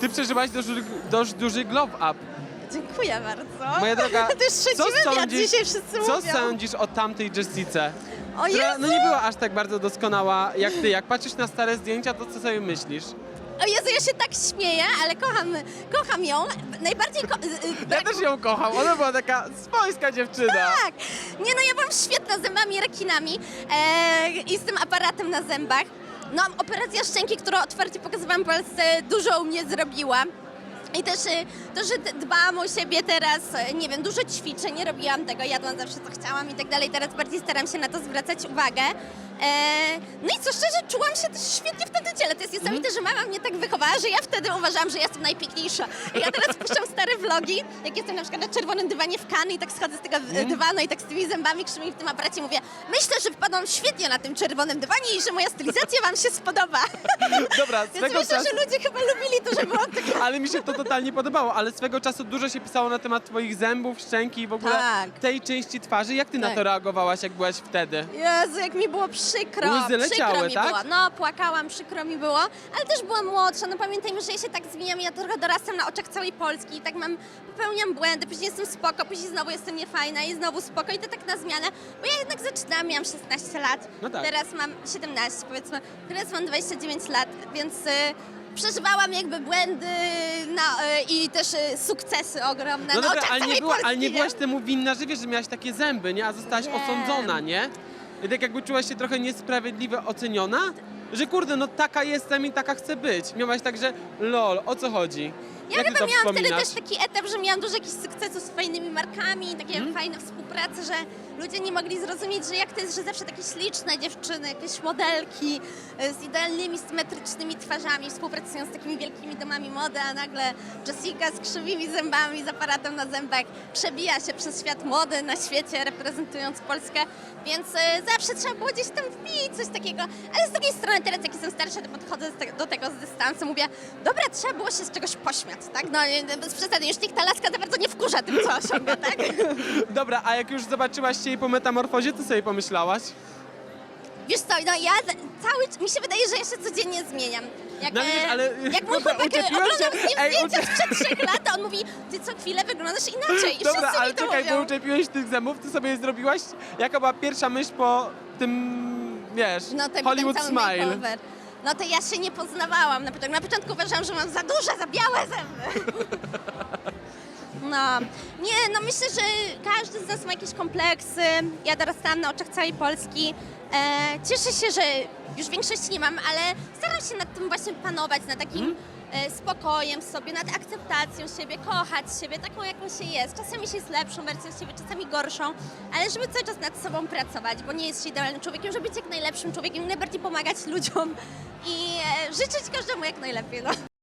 ty przeżyłaś dość, dość duży glow up. Dziękuję bardzo. Moja droga, to jest trzeci co wywiad sądzisz- dzisiaj wszyscy Co mówią. sądzisz o tamtej Jessice? O Która Jezu! no nie była aż tak bardzo doskonała jak ty. Jak patrzysz na stare zdjęcia, to co sobie myślisz? O Jezu, ja się tak śmieję, ale kocham, kocham ją. Najbardziej ko- y, y, Ja brak- też ją kocham, ona była taka swojska dziewczyna. Tak! Nie no, ja byłam świetna z zębami rekinami e, i z tym aparatem na zębach. No, operacja szczęki, którą otwarcie pokazywałam Polsce, dużo u mnie zrobiła. I też y, to, że dbałam o siebie teraz, y, nie wiem, dużo ćwiczeń, nie robiłam tego, jadłam zawsze co chciałam i tak dalej. Teraz bardziej staram się na to zwracać uwagę. E, no i co szczerze, czułam się też świetnie w tamtym ciele. To jest niesamowite, że mama mnie tak wychowała, że ja wtedy uważałam, że jestem najpiękniejsza. Ja teraz puszczam stare vlogi, jak jestem na przykład na czerwonym dywanie w Cannes i tak schodzę z tego Mhm. dywanu i tak z tymi zębami krzywymi w tym aparacie mówię, myślę, że wpadłam świetnie na tym czerwonym dywanie i że moja stylizacja wam się spodoba. Dobra, Więc swego myślę, czasu... że ludzie chyba lubili to, że byłam taka... Ale mi się to totalnie podobało, ale swego czasu dużo się pisało na temat twoich zębów, szczęki i w ogóle Tak. tej części twarzy. Jak ty na Tak. to reagowałaś, jak byłaś wtedy? Jezu, jak mi było przykro. Łzy leciały, przykro mi tak? było. No, płakałam, przykro mi było, ale też byłam młodsza. No pamiętajmy, że ja się tak zmieniam, ja trochę dorastam na oczach całej Polski i tak mam, popełniam błędy, później jestem spoko, później znowu jestem niefajna i znowu spoko i to tak na zmianę, bo ja jednak zaczynałam, miałam 16 lat, No tak. teraz mam 17 powiedzmy, teraz mam 29 lat, więc... Y, Przeżywałam jakby błędy na, y, i też y, sukcesy ogromne No na dobra, ale nie, była, ale nie byłaś temu winna, że wiesz, że miałaś takie zęby, nie? A zostałaś Wiem. osądzona, nie? I tak jakby czułaś się trochę niesprawiedliwie oceniona? Że kurde, no taka jestem i taka chcę być. Miałaś tak, że lol, o co chodzi? Ja Jak chyba to miałam wtedy wspominasz? też taki etap, że miałam dużo jakichś sukcesów z fajnymi markami, takie Mhm. fajne współprace, że ludzie nie mogli zrozumieć, że jak to jest, że zawsze takie śliczne dziewczyny, jakieś modelki e, z idealnymi, symetrycznymi twarzami współpracują z takimi wielkimi domami mody, a nagle Jessica z krzywymi zębami, z aparatem na zębach przebija się przez świat mody na świecie, reprezentując Polskę, więc e, zawsze trzeba było gdzieś tam wbić coś takiego, ale z drugiej strony teraz jak jestem starsza, to podchodzę z te- do tego z dystansu, mówię, dobra, trzeba było się z czegoś pośmiać, tak? No nie, bez przesady, już niech ta laska za bardzo nie wkurza tym, co osiąga, tak? Dobra, a jak już zobaczyłaś się jej po metamorfozie, co sobie pomyślałaś? Wiesz co, no ja za- cały, mi się wydaje, że ja się codziennie zmieniam. Jak, No wiesz, e, ale- jak mój Dobra, chłopak e, uczepiłaś oglądał się? z nim Ej, zdjęcia ucze- sprzed trzech lat, to on mówi, ty co chwilę wyglądasz inaczej i Dobra, wszyscy ale mi to czekaj, bo mówią. uczepiłeś tych zębów, ty sobie je zrobiłaś? Jaka była pierwsza myśl po tym, wiesz, No ten, Hollywood ten cały Smile? makeover. No to ja się nie poznawałam na początku. Na początku uważałam, że mam za duże, za białe zęby. No, nie, no myślę, że każdy z nas ma jakieś kompleksy. Ja dorastałam na oczach całej Polski. E, cieszę się, że już większości nie mam, ale staram się nad tym właśnie panować, nad takim e, spokojem sobie, nad akceptacją siebie, kochać siebie taką, jaką się jest. Czasami się jest lepszą wersją siebie, czasami gorszą, ale żeby cały czas nad sobą pracować, bo nie jest się idealnym człowiekiem, żeby być jak najlepszym człowiekiem, najbardziej pomagać ludziom i e, życzyć każdemu jak najlepiej. No.